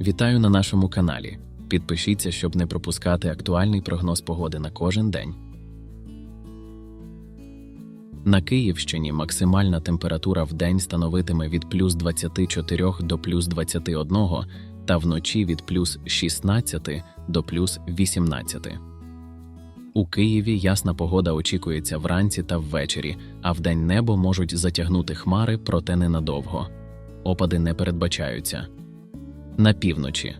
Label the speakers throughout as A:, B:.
A: Вітаю на нашому каналі. Підпишіться, щоб не пропускати актуальний прогноз погоди на кожен день. На Київщині максимальна температура в день становитиме від плюс 24 до плюс 21 та вночі від плюс 16 до плюс 18. У Києві ясна погода очікується вранці та ввечері, а вдень небо можуть затягнути хмари, проте ненадовго. Опади не передбачаються. На півночі.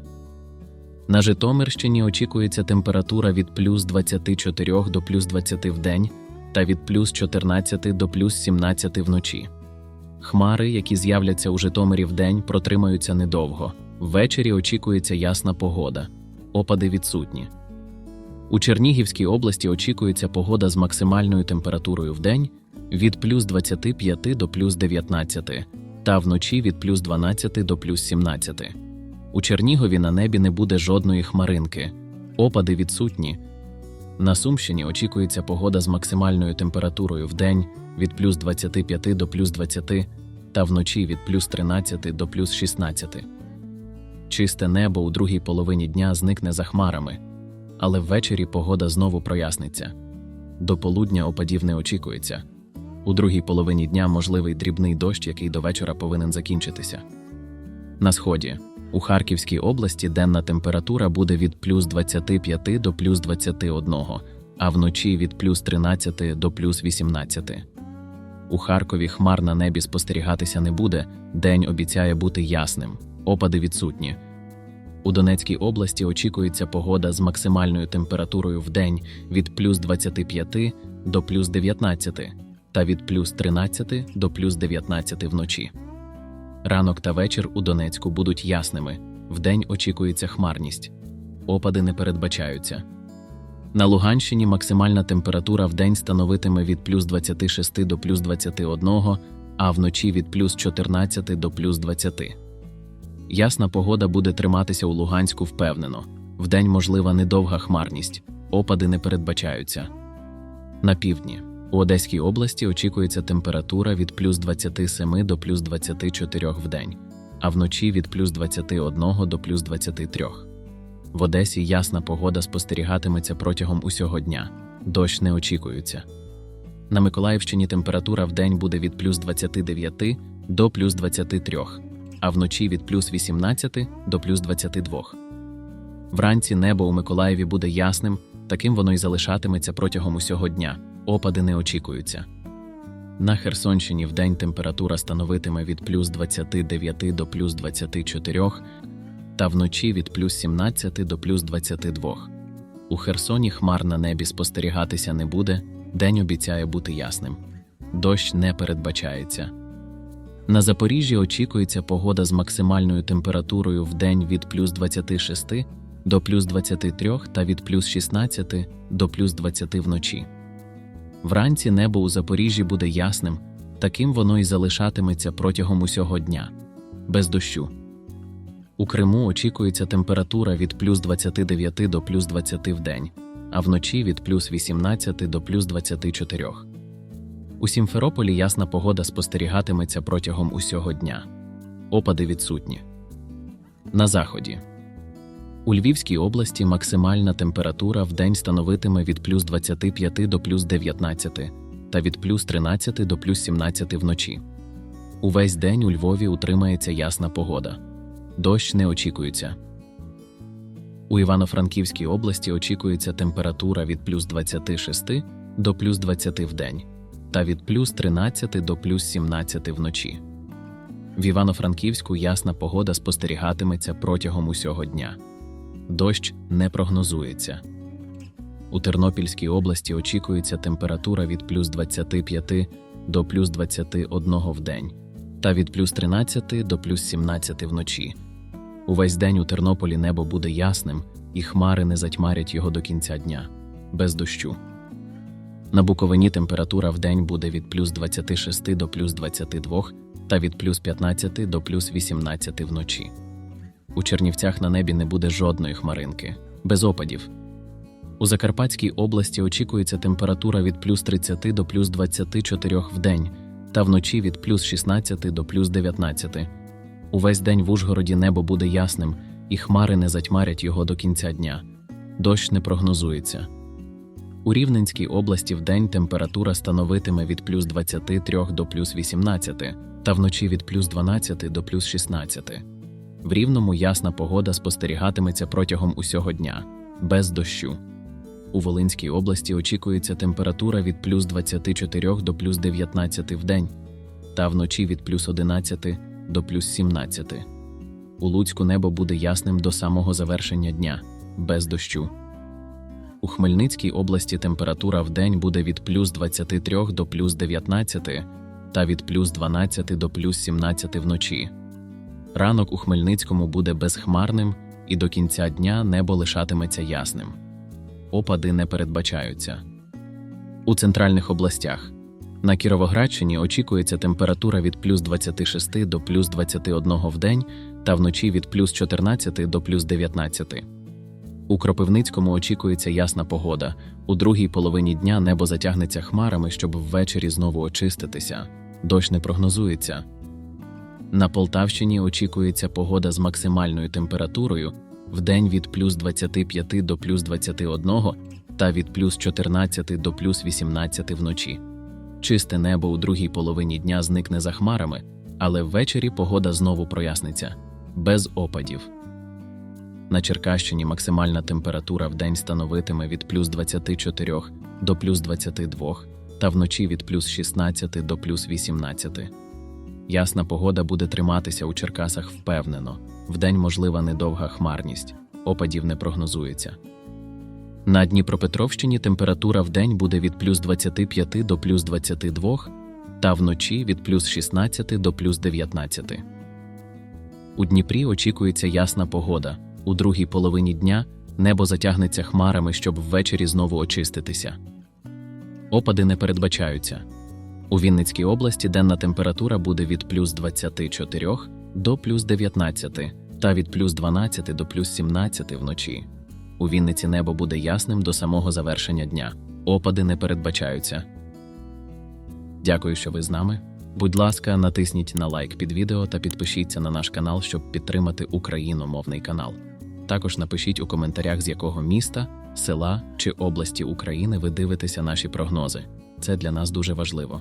A: На Житомирщині очікується температура від плюс 24 до плюс 20 в день та від плюс 14 до плюс 17 вночі. Хмари, які з'являться у Житомирі вдень, протримаються недовго. Ввечері очікується ясна погода. Опади відсутні. У Чернігівській області очікується погода з максимальною температурою в день від плюс 25 до плюс 19 та вночі від плюс 12 до плюс 17. У Чернігові на небі не буде жодної хмаринки. Опади відсутні. На Сумщині очікується погода з максимальною температурою в день від плюс 25 до плюс 20 та вночі від плюс 13 до плюс 16. Чисте небо у другій половині дня зникне за хмарами, але ввечері погода знову проясниться. До полудня опадів не очікується. У другій половині дня можливий дрібний дощ, який до вечора повинен закінчитися. На сході у Харківській області денна температура буде від плюс 25 до плюс 21, а вночі від плюс 13 до плюс 18. У Харкові хмар на небі спостерігатися не буде, день обіцяє бути ясним, опади відсутні. У Донецькій області очікується погода з максимальною температурою в день від плюс 25 до плюс 19 та від плюс 13 до плюс 19 вночі. Ранок та вечір у Донецьку будуть ясними, вдень очікується хмарність. Опади не передбачаються. На Луганщині максимальна температура в день становитиме від плюс 26 до плюс 21, а вночі від плюс 14 до плюс 20. Ясна погода буде триматися у Луганську впевнено. Вдень можлива недовга хмарність, опади не передбачаються. На півдні. У Одеській області очікується температура від плюс 27 до плюс 24 в день, а вночі від плюс 21 до плюс 23. В Одесі ясна погода спостерігатиметься протягом усього дня. Дощ не очікується. На Миколаївщині температура в день буде від плюс 29 до плюс 23, а вночі від плюс 18 до плюс 22. Вранці небо у Миколаєві буде ясним, таким воно й залишатиметься протягом усього дня. Опади не очікуються. На Херсонщині вдень температура становитиме від плюс 29 до плюс 24, та вночі від плюс 17 до плюс 22. У Херсоні хмар на небі спостерігатися не буде, день обіцяє бути ясним. Дощ не передбачається. На Запоріжжі очікується погода з максимальною температурою в день від плюс 26 до плюс 23 та від плюс 16 до плюс 20 вночі. Вранці небо у Запоріжжі буде ясним, таким воно й залишатиметься протягом усього дня, без дощу. У Криму очікується температура від плюс 29 до плюс 20 в день, а вночі від плюс 18 до плюс 24. У Сімферополі ясна погода спостерігатиметься протягом усього дня. Опади відсутні. На заході. У Львівській області максимальна температура в день становитиме від плюс 25 до плюс 19 та від плюс 13 до плюс 17 вночі. Увесь день у Львові утримається ясна погода. Дощ не очікується. У Івано-Франківській області очікується температура від плюс 26 до плюс 20 в день та від плюс 13 до плюс 17 вночі. В Івано-Франківську ясна погода спостерігатиметься протягом усього дня. Дощ не прогнозується. У Тернопільській області очікується температура від плюс 25 до плюс 21 в день та від плюс 13 до плюс 17 вночі. Увесь день у Тернополі небо буде ясним, і хмари не затьмарять його до кінця дня, без дощу. На Буковині температура в день буде від плюс 26 до плюс 22 та від плюс 15 до плюс 18 вночі. У Чернівцях на небі не буде жодної хмаринки, без опадів. У Закарпатській області очікується температура від плюс 30 до плюс 24 в день та вночі від плюс 16 до плюс 19. Увесь день в Ужгороді небо буде ясним, і хмари не затьмарять його до кінця дня. Дощ не прогнозується. У Рівненській області вдень температура становитиме від плюс 23 до плюс 18, та вночі від плюс 12 до плюс 16. В Рівному ясна погода спостерігатиметься протягом усього дня, без дощу. У Волинській області очікується температура від плюс 24 до плюс 19 в день, та вночі від плюс 11 до плюс 17. У Луцьку небо буде ясним до самого завершення дня, без дощу. У Хмельницькій області температура в день буде від плюс 23 до плюс 19 та від плюс 12 до плюс 17 вночі. Ранок у Хмельницькому буде безхмарним і до кінця дня небо лишатиметься ясним. Опади не передбачаються. У центральних областях на Кіровоградщині очікується температура від плюс 26 до плюс 21 в день та вночі від плюс 14 до плюс 19. У Кропивницькому очікується ясна погода. У другій половині дня небо затягнеться хмарами, щоб ввечері знову очиститися. Дощ не прогнозується. На Полтавщині очікується погода з максимальною температурою в день від плюс 25 до плюс 21 та від плюс 14 до плюс 18 вночі. Чисте небо у другій половині дня зникне за хмарами, але ввечері погода знову проясниться без опадів. На Черкащині максимальна температура в день становитиме від плюс 24 до плюс 22 та вночі від плюс 16 до плюс 18. Ясна погода буде триматися у Черкасах впевнено. Вдень можлива недовга хмарність, опадів не прогнозується. На Дніпропетровщині температура вдень буде від плюс 25 до плюс 22 та вночі від плюс 16 до плюс 19. У Дніпрі очікується ясна погода. У другій половині дня небо затягнеться хмарами, щоб ввечері знову очиститися. Опади не передбачаються. У Вінницькій області денна температура буде від плюс 24 до плюс 19 та від плюс 12 до плюс 17 вночі. У Вінниці небо буде ясним до самого завершення дня. Опади не передбачаються. Дякую, що ви з нами. Будь ласка, натисніть на лайк під відео та підпишіться на наш канал, щоб підтримати україномовний канал. Також напишіть у коментарях, з якого міста, села чи області України ви дивитеся наші прогнози. Це для нас дуже важливо.